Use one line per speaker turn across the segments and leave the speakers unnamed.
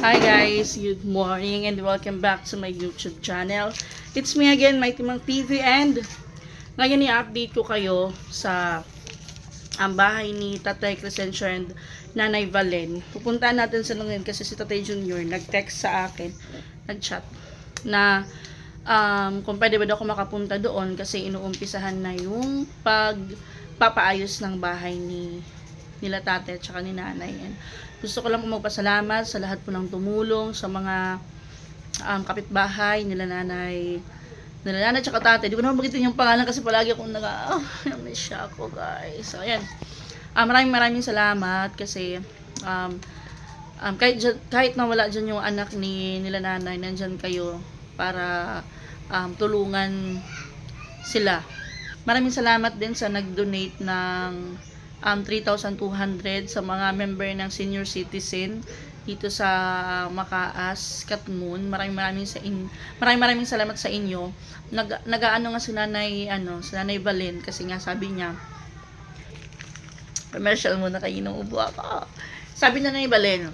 Hi guys, good morning and welcome back to my YouTube channel. It's me again, my Timang TV and ngayon i-update ko kayo sa ang bahay ni Tatay Crescencio and Nanay Valen. Pupuntahan natin sa ngayon kasi si Tatay Junior nag-text sa akin, nag-chat na um, kung pwede ba daw ako makapunta doon kasi inuumpisahan na yung pagpapaayos ng bahay ni nila tate at saka ni nanay. And gusto ko lang po magpasalamat sa lahat po ng tumulong, sa mga um, kapitbahay, nila nanay, nila nanay at saka tate. Di ko na magitin yung pangalan kasi palagi akong nag oh, miss siya ako guys. So, ayan. Ah, maraming maraming salamat kasi um, um, kahit, dyan- kahit na wala dyan yung anak ni nila nanay, nandyan kayo para um, tulungan sila. Maraming salamat din sa nag-donate ng um, 3,200 sa mga member ng senior citizen dito sa Makaas, Katmon. Maraming maraming sa in maraming maraming salamat sa inyo. Nag nagaano nga si Nanay ano, si Nanay Valen kasi nga sabi niya commercial muna kayo nung ubo ako. Sabi na Nanay Valen,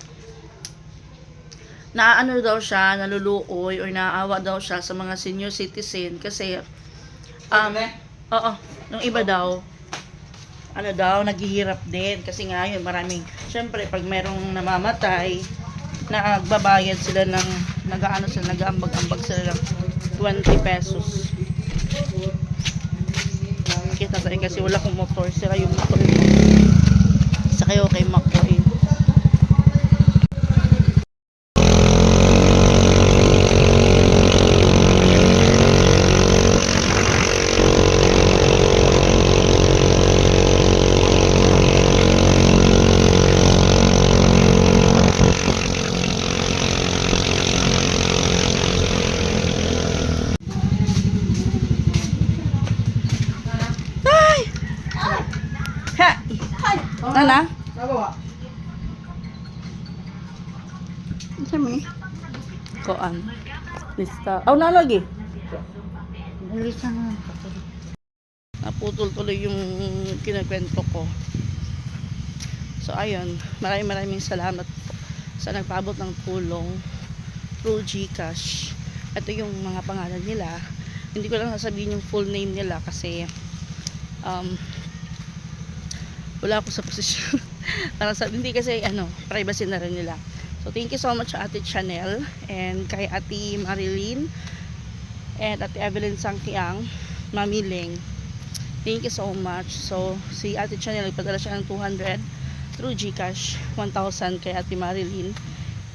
na ano daw siya, naluluoy or naaawa daw siya sa mga senior citizen kasi um, oo, nung iba daw, ano daw, naghihirap din. Kasi nga yun, maraming, syempre, pag merong namamatay, nagbabayad sila ng, nagaano sila, nag-ambag-ambag sila ng 20 pesos. Kita tayo kasi wala kong motor, sira yung motor. Isa kayo kay Makoy. Ay! Ha! Nana? Ano mo ni? Koan. Lista. Aw, nalagi.
Lisa na.
Naputol tuloy yung kinakwento ko. So, ayun. Maraming maraming salamat po sa nagpaabot ng tulong through Gcash. Ito yung mga pangalan nila. Hindi ko lang sasabihin yung full name nila kasi um, wala ako sa posisyon. Para sa, hindi kasi ano, privacy na rin nila. So, thank you so much Ate Chanel and kay Ate Marilyn and Ate Evelyn Sangkiang, Mami Ling. Thank you so much. So, si Ate Chanel, nagpadala siya ng 200 through Gcash, 1,000 kay Ate Marilyn,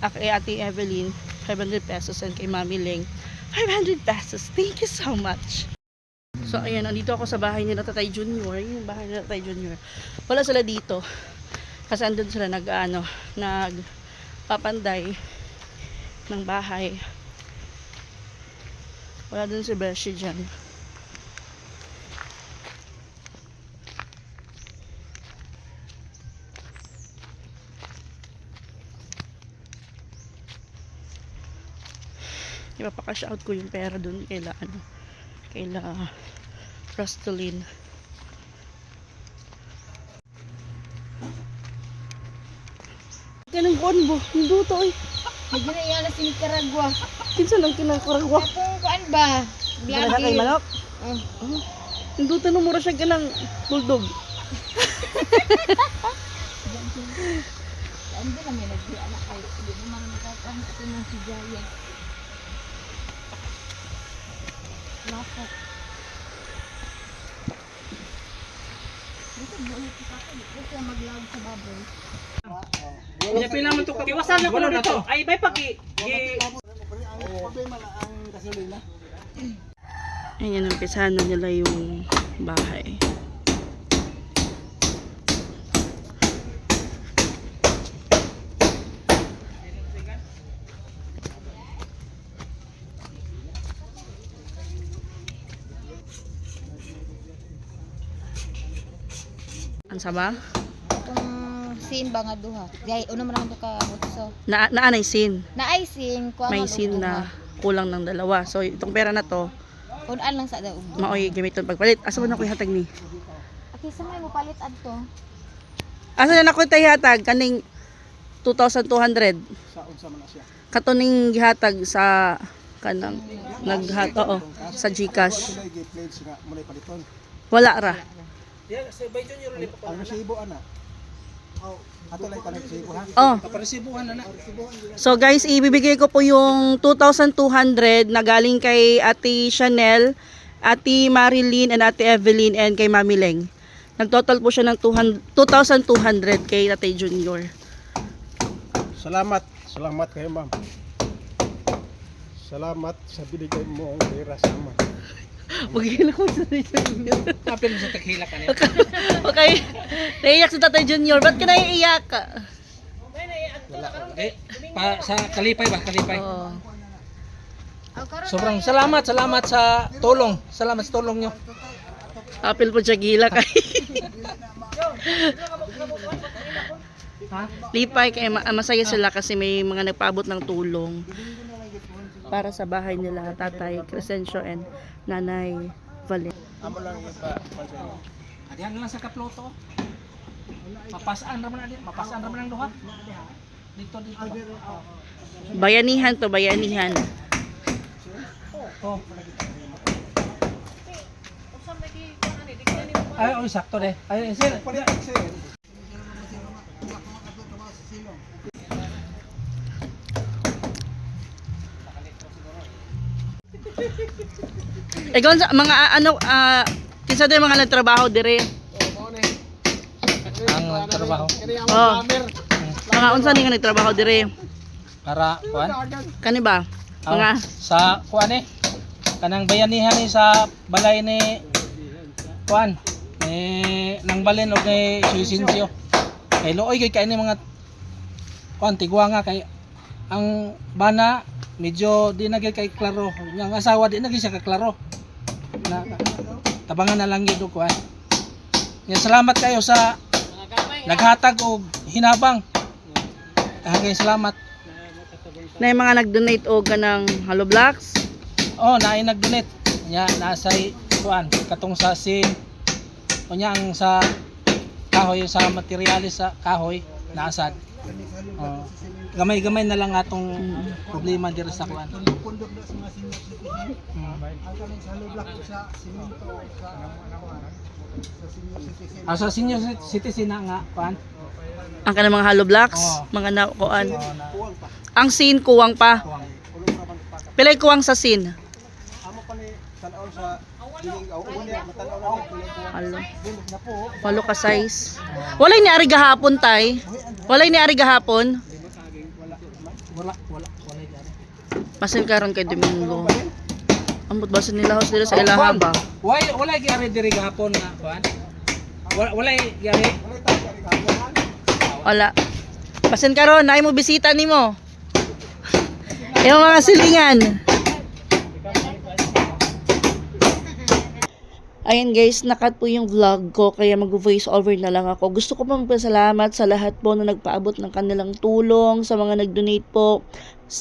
at kay Ate Evelyn, 500 pesos, and kay Mami Ling, 500 pesos. Thank you so much. So, ayan, nandito ako sa bahay nila Tatay Junior, yung bahay nila Tatay Junior. Wala sila dito. Kasi andun sila nag, ano, nagpapanday ng bahay. Wala dun si Beshi dyan. Ipapaka-shout ko yung pera dun kaila ano, kaila Rostolin. Kanang kuan bo, hindi to ay.
Medyo na si Nicaragua.
Kinsa lang kinakuragwa.
Kung kuan ba?
Wala na kay manok.
Oh.
Oh. Hindi to mura siya kanang bulldog.
Ando na may nagbiya na kayo. Hindi mo man makakain ito ng si Giant. Lapot. Dito mo ulit ka pa. Dito siya mag-log sa baboy.
Pila man to kiwasan na ko na to. Ay bay pagi. Gi
Ayan, umpisahan na nila yung bahay. Ang sama?
Itong scene ba nga duha? Gay, una man ako ka butso.
Na naanay sin.
Na ay scene, kuha
May sin na kulang ng dalawa. So itong pera na to,
Kunan lang sa daog.
maoy gamiton pagpalit. Asa man ako ihatag ni?
Aki sa may mo palit adto.
Asa na ako tayo hatag kaning 2,200.
Sa unsa man na siya.
Katuning gihatag sa kanang naghat oo sa GCash.
Sila gi-pledge nga muna paliton.
Wala ra.
Ang resibo ana. Ato lang kanang resibo ha.
Oh.
Kaparesibuhan na na.
So guys, ibibigay ko po yung 2,200 na galing kay Ate Chanel, Ate Marilyn, and Ate Evelyn, and kay Mami Leng. Nagtotal po siya ng 200 2,200 kay Tate Junior.
Salamat. Salamat kayo ma'am. Salamat sa binigay mo ang pera sa amin.
Magiging ko sa Tate Junior.
Kapil mo sa taghila ka niya.
okay. Naiyak si Tate Junior. Ba't ka naiiyak?
Eh, pa, sa kalipay ba? Kalipay.
Oh.
Sobrang salamat, salamat sa tulong. Salamat sa tulong nyo.
Apil po siya gila kay. Lipay kay ma- masaya sila kasi may mga nagpaabot ng tulong para sa bahay nila, tatay Crescencio and nanay Valen.
Amo lang yung pa pansin.
Adihan lang sa kaploto. Mapasaan raman na Mapasaan raman ang duha. Dito, dito.
Bayanihan to, bayanihan.
Oh. Ay, oh, sakto de. Ay, sir.
Sir.
Eh, sa mga ah, ano, ah, kinsa din mga nagtrabaho dire?
Ang trabaho.
Oh. Mga unsa ni nga nagtrabaho dire?
Para, kuan?
Kani ba?
Oh,
Mga
sa kuan eh. Kanang bayanihan ni sa balay ni kuan. Ni nang balin og ni Suisinsyo. Kay looy kay kay ni mga kuan tigwa nga kay ang bana medyo di na kay klaro. Yang asawa di na siya ka klaro. Na, tabangan na lang gyud og kuan. Ya, salamat kayo sa naghatag og hinabang. Daghang salamat.
na yung mga nag-donate og kanang Hollow Blocks.
Oh, naay nag-donate. Nya nasa kuan katong sa sin kunya ang sa kahoy sa materialis sa kahoy naasad. Oh. Gamay-gamay na lang atong problema diri sa kuan.
Pundok na sa mga.
Mm.
Ang kaning sa lublak sa simento sa.
Ah, sa senior cit- citizen na nga kuan.
Ang kanang mga Hollow Blocks, mga na kuan.
Na
Kuwang pa.
Ang sin kuwang pa. Pilay kuwang sa sin.
Ni tanaw sa dining aw uli matanaw na ni.
Halo.
Bulog na po.
Walo ka size. Walay ni ari gahapon tay. Walay ni ari gahapon.
Wala wala wala gyud.
Masin karon kay Domingo. Ambot ba sa nila house dito sa ilaha ba?
Why wala gyari diri gahapon nga kuan? Wala wala
kari kahayan.
Wala. Masin karon ay mo bisita nimo. Yung mga silingan. Ayan guys, nakat po yung vlog ko kaya mag-voice over na lang ako. Gusto ko pong pasalamat sa lahat po na nagpaabot ng kanilang tulong, sa mga nag-donate po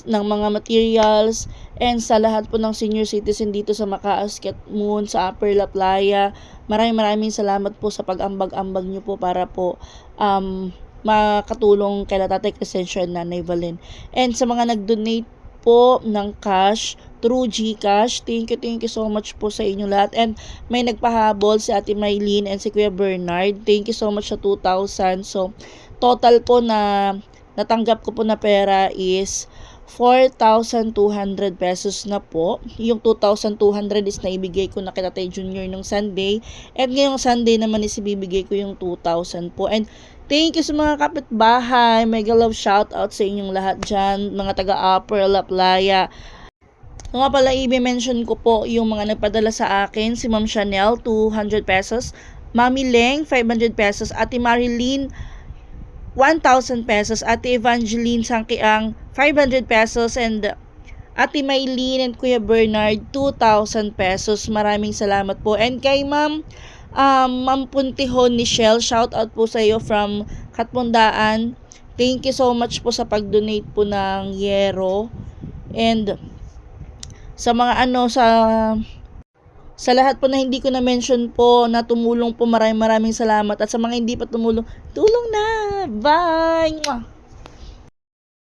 ng mga materials, and sa lahat po ng senior citizen dito sa Makaasket Moon, sa Upper La Playa. Maraming maraming salamat po sa pag-ambag-ambag nyo po para po um, makatulong kay Tatay Crescencio and Nanay Valen. And sa mga nag-donate po ng cash through GCash. Thank you, thank you so much po sa inyo lahat. And may nagpahabol si Ate Maylene and si Kuya Bernard. Thank you so much sa 2,000. So, total po na natanggap ko po na pera is 4,200 pesos na po. Yung 2,200 is naibigay ko na Tatay Junior nung Sunday. And ngayong Sunday naman is ibibigay ko yung 2,000 po. And Thank you sa mga kapitbahay. Mega love shout out sa inyong lahat dyan. Mga taga Upper La Playa. So nga pala, i-mention ko po yung mga nagpadala sa akin. Si Ma'am Chanel, 200 pesos. Mami Leng, 500 pesos. Ate Marilyn, 1,000 pesos. Ate Evangeline Sangkiang, 500 pesos. And Ate Maylene and Kuya Bernard, 2,000 pesos. Maraming salamat po. And kay Ma'am um, Ma'am Puntihon ni Shell, shout out po sa iyo from Katmundaan. Thank you so much po sa pag-donate po ng yero. And sa mga ano sa sa lahat po na hindi ko na mention po na tumulong po maraming maraming salamat at sa mga hindi pa tumulong tulong na bye!